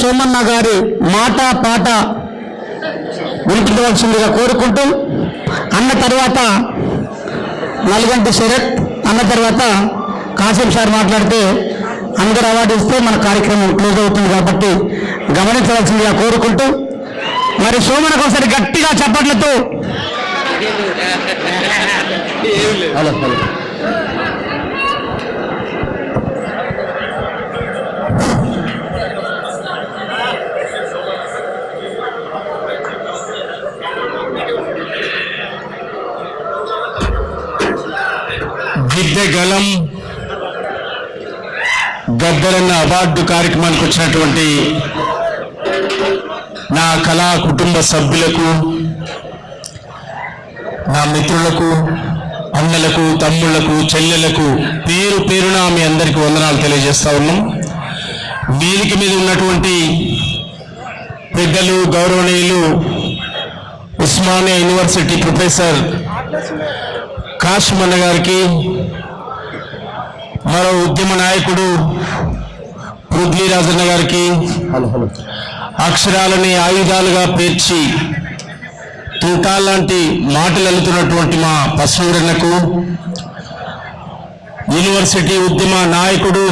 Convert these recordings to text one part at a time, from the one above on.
సోమన్న గారి మాట పాట వినిపించవలసిందిగా కోరుకుంటూ అన్న తర్వాత నల్గంటి శరత్ అన్న తర్వాత కాసిం సార్ మాట్లాడితే అందరు అవార్డు ఇస్తే మన కార్యక్రమం క్లోజ్ అవుతుంది కాబట్టి గమనించవలసిందిగా కోరుకుంటూ మరి సోమనకు ఒకసారి గట్టిగా చప్పట్లతో. Hello hello. గిద్దె గలం గద్దరన్న అవార్డు కార్యక్రమానికి వచ్చినటువంటి నా కళా కుటుంబ సభ్యులకు నా మిత్రులకు అన్నలకు తమ్ముళ్ళకు చెల్లెలకు పేరు పేరున మీ అందరికీ వందనాలు తెలియజేస్తా ఉన్నాం. వేదిక మీద ఉన్నటువంటి పెద్దలు గౌరవనీయులు ఉస్మానియా యూనివర్సిటీ ప్రొఫెసర్ కాశమన్న గారికి మరో ఉద్యమ నాయకుడు పృథ్వీ రాజన్న గారికి అక్షరాలని ఆయుధాలుగా పేర్చి తూటాలాంటి మాటలు వెళ్తున్నటువంటి మా పశువురన్నకు యూనివర్సిటీ ఉద్యమ నాయకుడు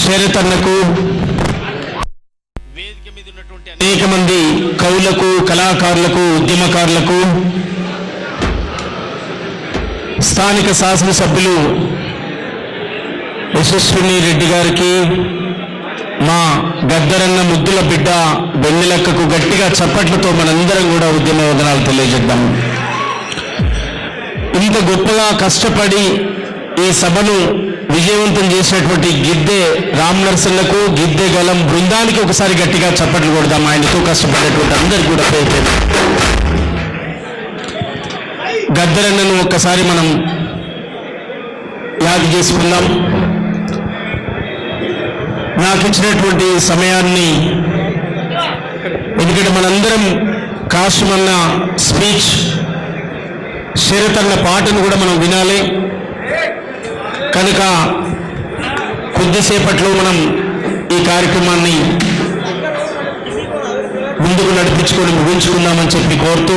శరతన్నకు వేదిక మీద ఉన్నటువంటి అనేక మంది కవులకు కళాకారులకు ఉద్యమకారులకు స్థానిక శాసనసభ్యులు యశస్విని రెడ్డి గారికి మా గద్దరన్న ముద్దుల బిడ్డ వెన్నెలక్కకు గట్టిగా చప్పట్లతో మనందరం కూడా ఉద్యమ వదనాలు తెలియజేద్దాం. ఇంత గొప్పగా కష్టపడి ఈ సభను విజయవంతం చేసినటువంటి గిద్దె రామ్ నరసన్నకు గిద్దె గలం బృందానికి ఒకసారి గట్టిగా చప్పట్లు కొడదాం. ఆయనతో కష్టపడేటువంటి అందరికీ కూడా పేరు. గద్దరన్నను ఒక్కసారి మనం యాద చేసుకుందాం. నాకు ఇచ్చినటువంటి సమయాన్ని ఎందుకంటే మనందరం కాశమన్న స్పీచ్ శరతన్న పాటను కూడా మనం వినాలి. కనుక కొద్దిసేపట్లో మనం ఈ కార్యక్రమాన్ని ముందుకు నడిపించుకొని ముగించుకుందామని చెప్పి కోరుతూ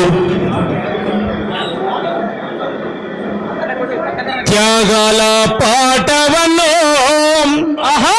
త్యాగాల పాటవన్నో ఆహా!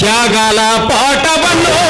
త్యాగాల పాటవన్నో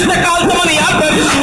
కనిపిస్తే కాల్చమని ఆదేశం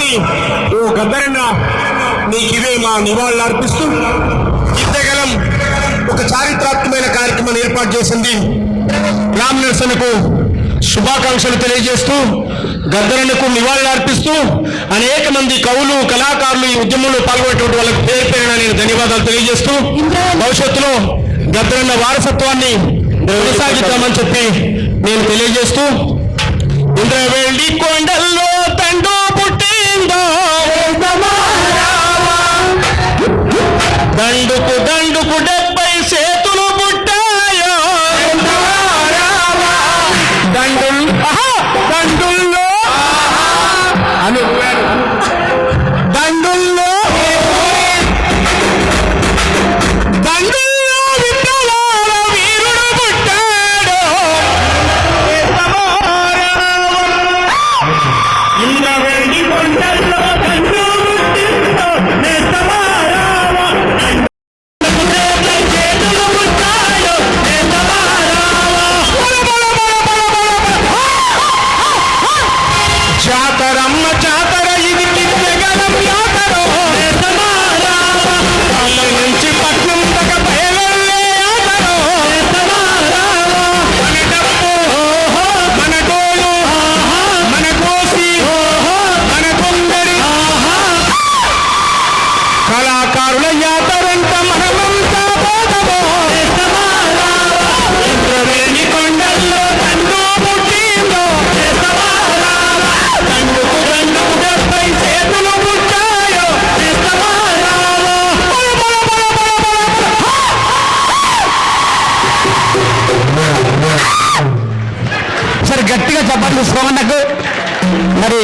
కాబట్టి ఓ గద్దరన్న నీకివే మా నివాళులు అర్పిస్తూ యుద్ధగలం ఒక చారిత్రాత్మకమైన కార్యక్రమాన్ని ఏర్పాటు చేసింది. రామ్ నిరసనకు శుభాకాంక్షలు తెలియజేస్తూ గద్దరన్నకు నివాళులు అర్పిస్తూ అనేక మంది కవులు కళాకారులు ఈ ఉద్యమంలో పాల్గొనేటువంటి వాళ్ళకు పేరు పేరున నేను ధన్యవాదాలు తెలియజేస్తూ భవిష్యత్తులో గద్దరన్న వారసత్వాన్ని కొనసాగిద్దామని చెప్పి నేను తెలియజేస్తూ ఇంద్రవెల్లి కొండల్లో తండ్రి బల. సరే గట్టిగా చెప్పండి సోమన్నకు మరి